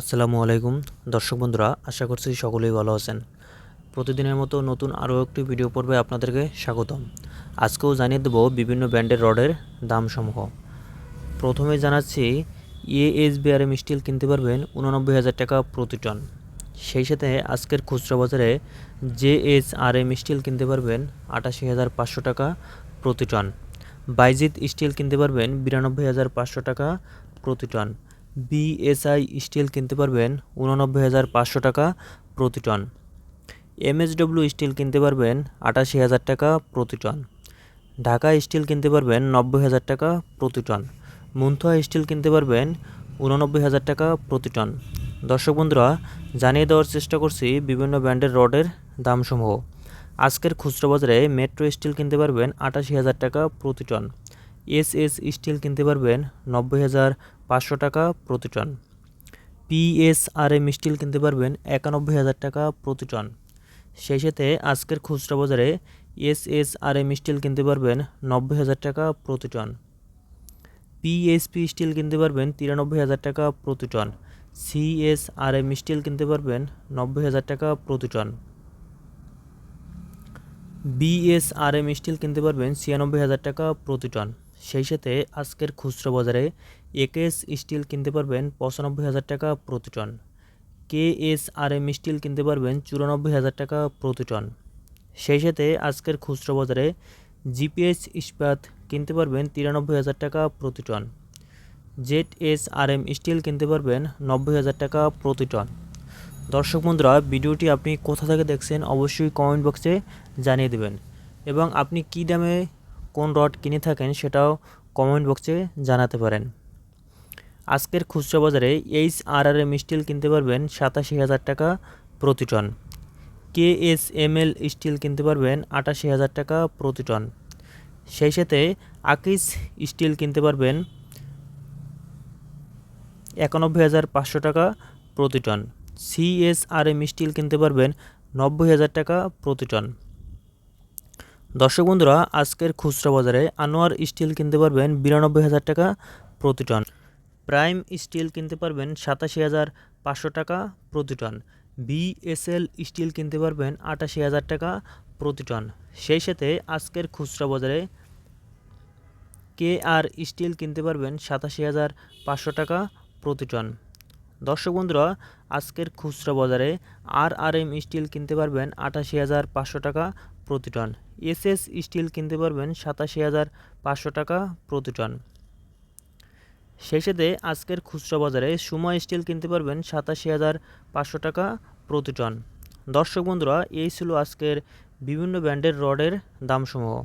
আসসালামু আলাইকুম। দর্শক বন্ধুরা, আশা করছি সকলেই ভালো আছেন। প্রতিদিনের মতো নতুন আরও একটি ভিডিও পর্বে আপনাদেরকে স্বাগতম। আজকেও জানিয়ে দেব বিভিন্ন ব্র্যান্ডের রডের দামসমূহ। প্রথমে জানাচ্ছি এএসবিআরএম স্টিল কিনতে পারবেন উননব্বই হাজার টাকা প্রতি টন। সেই সাথে আজকের খুচরা বাজারে জেএসআরএম স্টিল কিনতে পারবেন আটাশি হাজার পাঁচশো টাকা প্রতি টন। বাইজিৎ স্টিল কিনতে পারবেন বিরানব্বই হাজার পাঁচশো টাকা প্রতি টন। বিএসআই স্টিল কিনতে পারবেন উননব্বই হাজার পাঁচশো টাকা প্রতি টন। এমএসডব্লিউ স্টিল কিনতে পারবেন আটাশি হাজার টাকা প্রতি টন। ঢাকা স্টিল কিনতে পারবেন নব্বই হাজার টাকা প্রতি টন। মুন্থুয়া স্টিল কিনতে পারবেন উননব্বই হাজার টাকা প্রতি টন। দর্শক বন্ধুরা, জানিয়ে দেওয়ার চেষ্টা করছি বিভিন্ন ব্র্যান্ডের রডের দামসমূহ। আজকের খুচরো বাজারে মেট্রো স্টিল কিনতে পারবেন আটাশি হাজার টাকা প্রতি টন। এস এস স্টিল কিনতে পারবেন নব্বই হাজার পাঁচশো টাকা প্রতি টন। পিএসআরএম স্টিল কিনতে পারবেন একানব্বই হাজার টাকা প্রতি টন। সেই সাথে আজকের খুচরা বাজারে S S R M steel কিনতে পারবেন নব্বই হাজার টাকা প্রতি টন। পিএসপি স্টিল কিনতে পারবেন তিরানব্বই হাজার টাকা প্রতি টন। সিএসআরএম স্টিল কিনতে পারবেন নব্বই হাজার টাকা প্রতি টন। বিএসআরএম স্টিল কিনতে পারবেন ছিয়ানব্বই হাজার টাকা প্রতি টন। সেই সাথে আজকের খুচরা বাজারে একেএস স্টিল কিনতে পারবেন পঁচানব্বই হাজার টাকা প্রতি টন। কেএসআরএম স্টিল কিনতে পারবেন চুরানব্বই হাজার টাকা প্রতি টন। সেই সাথে আজকের খুচরা বাজারে জিপিএস ইস্পাত কিনতে পারবেন তিরানব্বই হাজার টাকা প্রতি ton. Z S R M steel কিনতে পারবেন নব্বই হাজার টাকা প্রতি টন। দর্শক বন্ধুরা, ভিডিওটি আপনি কোথা থেকে দেখছেন অবশ্যই কমেন্ট বক্সে জানিয়ে দেবেন। এবং আপনি কী দামে কোন রড কিনে থাকেন সেটাও কমেন্ট বক্সে জানাতে পারেন। আজকের খুচরা বাজারে H R R M steel কিনতে পারবেন সাতাশি হাজার টাকা প্রতি ton. K S M L steel কিনতে পারবেন আটাশি হাজার টাকা প্রতি টন। সেই সাথে আকিস স্টিল কিনতে পারবেন একানব্বই হাজার পাঁচশো টাকা প্রতি ton. C S R CSRM steel কিনতে পারবেন নব্বই হাজার টাকা প্রতি টন। দর্শক বন্ধুরা, আজকের খুচরা বাজারে আনোয়ার স্টিল কিনতে পারবেন বিরানব্বই হাজার টাকা প্রতি টন। প্রাইম স্টিল কিনতে পারবেন সাতাশি হাজার পাঁচশো টাকা প্রতি টন। বিএসএল স্টিল কিনতে পারবেন আটাশি হাজার টাকা প্রতি টন। সেই সাথে আজকের খুচরা বাজারে কে আর স্টিল কিনতে পারবেন সাতাশি হাজার পাঁচশো টাকা প্রতি টন। দর্শক বন্ধুরা, আজকের খুচরা বাজারে আর আর এম স্টিল কিনতে পারবেন আটাশি হাজার পাঁচশো টাকা প্রতি টন। এস এস স্টিল কিনতে পারবেন সাতাশি হাজার পাঁচশো টাকা প্রতি টন। সেই আজকের খুচরা বাজারে সুমা স্টিল কিনতে পারবেন সাতাশি হাজার পাঁচশো টাকা প্রতি টন। দর্শক বন্ধুরা, এই ছিল আজকের বিভিন্ন ব্র্যান্ডের রডের দামসমূহ।